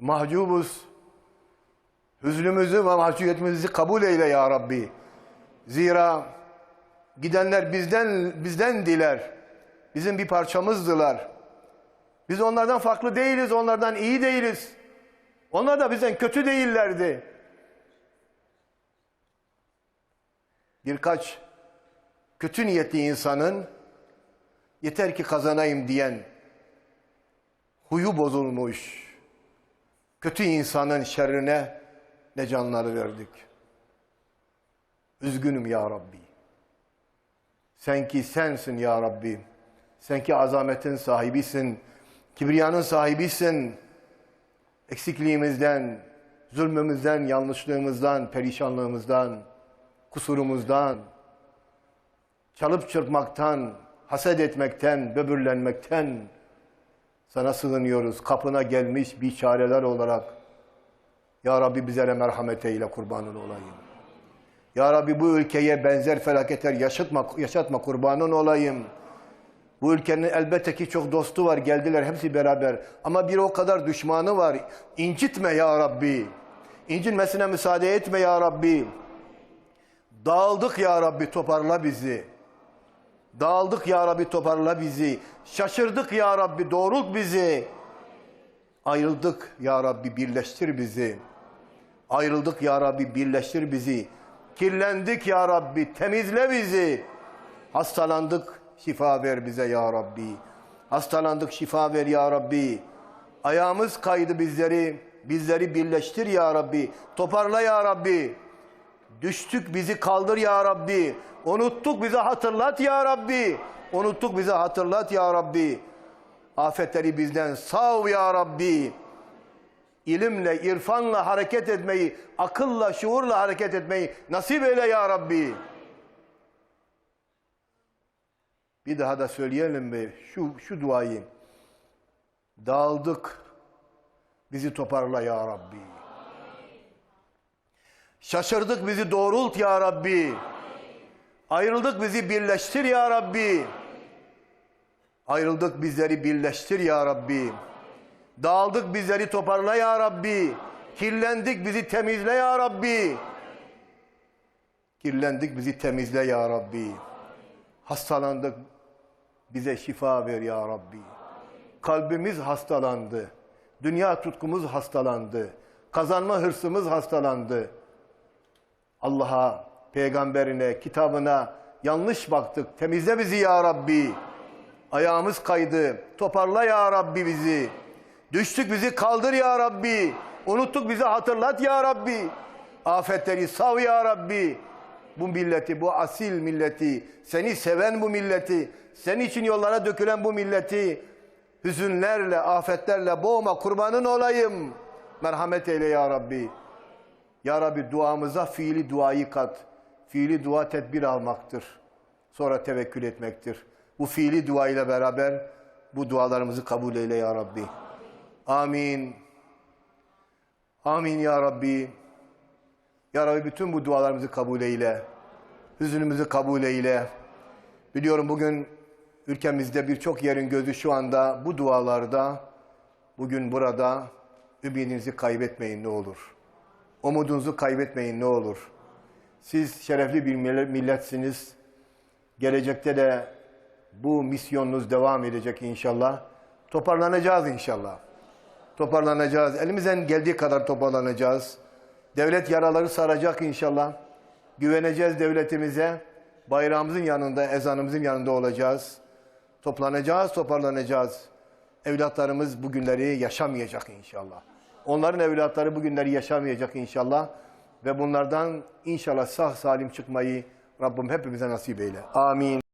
mahcubuz. Hüznümüzü ve mahcubiyetimizi kabul eyle ya Rabbi. Zira gidenler bizden bizden diler. Bizim bir parçamızdılar. Biz onlardan farklı değiliz, onlardan iyi değiliz. Onlar da bizden kötü değillerdi. Birkaç kötü niyetli insanın yeter ki kazanayım diyen huyu bozulmuş kötü insanın şerrine ne canları verdik. Üzgünüm ya Rabbi. Sen ki sensin ya Rabbi. Sen ki azametin sahibisin. Kibriyanın sahibisin. Eksikliğimizden, zulmümüzden, yanlışlığımızdan, perişanlığımızdan, kusurumuzdan, çalıp çırpmaktan, haset etmekten, böbürlenmekten sana sığınıyoruz. Kapına gelmiş biçareler olarak. Ya Rabbi bizlere merhamet eyle kurbanın olayım. Ya Rabbi bu ülkeye benzer felaketler yaşatma, yaşatma kurbanın olayım. Bu ülkenin elbette ki çok dostu var geldiler hepsi beraber. Ama bir o kadar düşmanı var. İncitme ya Rabbi. İncinmesine müsaade etme ya Rabbi. Dağıldık ya Rabbi toparla bizi. Dağıldık ya Rabbi toparla bizi. Şaşırdık ya Rabbi doğrult bizi. Ayrıldık ya Rabbi birleştir bizi. Ayrıldık ya Rabbi birleştir bizi. Kirlendik ya Rabbi temizle bizi. Hastalandık şifa ver bize ya Rabbi. Hastalandık şifa ver ya Rabbi. Ayağımız kaydı bizleri. Bizleri birleştir ya Rabbi. Toparla ya Rabbi. Düştük bizi kaldır ya Rabbi. Unuttuk bize hatırlat ya Rabbi. Unuttuk bize hatırlat ya Rabbi. Afetleri bizden sav ya Rabbi. İlimle, irfanla hareket etmeyi, akılla, şuurla hareket etmeyi nasip eyle ya Rabbi. Bir daha da söyleyelim mi şu, şu duayı. Dağıldık. Bizi toparla ya Rabbi. Şaşırdık bizi doğrult ya Rabbi. Ayrıldık bizi birleştir ya Rabbi. Ayrıldık bizleri birleştir ya Rabbi. Dağıldık bizleri toparla ya Rabbi. Kirlendik bizi temizle ya Rabbi. Kirlendik bizi temizle ya Rabbi. Hastalandık bize şifa ver ya Rabbi. Kalbimiz hastalandı. Dünya tutkumuz hastalandı. Kazanma hırsımız hastalandı. Allah'a, peygamberine, kitabına yanlış baktık. Temizle bizi ya Rabbi. Ayağımız kaydı. Toparla ya Rabbi bizi. Düştük bizi kaldır ya Rabbi. Unuttuk bizi hatırlat ya Rabbi. Afetleri sav ya Rabbi. Bu milleti, bu asil milleti, seni seven bu milleti, senin için yollara dökülen bu milleti hüzünlerle, afetlerle boğma kurbanın olayım. Merhamet eyle ya Rabbi. Ya Rabbi duamıza fiili duayı kat. Fiili dua tedbir almaktır. Sonra tevekkül etmektir. Bu fiili dua ile beraber bu dualarımızı kabul eyle ya Rabbi. Amin. Amin ya Rabbi. Ya Rabbi bütün bu dualarımızı kabul eyle. Hüzünümüzü kabul eyle. Biliyorum bugün ülkemizde birçok yerin gözü şu anda bu dualarda. Bugün burada ümidinizi kaybetmeyin ne olur. Umudunuzu kaybetmeyin ne olur. Siz şerefli bir milletsiniz. Gelecekte de bu misyonunuz devam edecek inşallah. Toparlanacağız inşallah. Toparlanacağız. Elimizden geldiği kadar toparlanacağız. Devlet yaraları saracak inşallah. Güveneceğiz devletimize. Bayrağımızın yanında, ezanımızın yanında olacağız. Toplanacağız, toparlanacağız. Evlatlarımız bu günleri yaşamayacak inşallah. Onların evlatları bu günleri yaşamayacak inşallah. Ve bunlardan inşallah sağ salim çıkmayı Rabbim hepimize nasip eyle. Amin.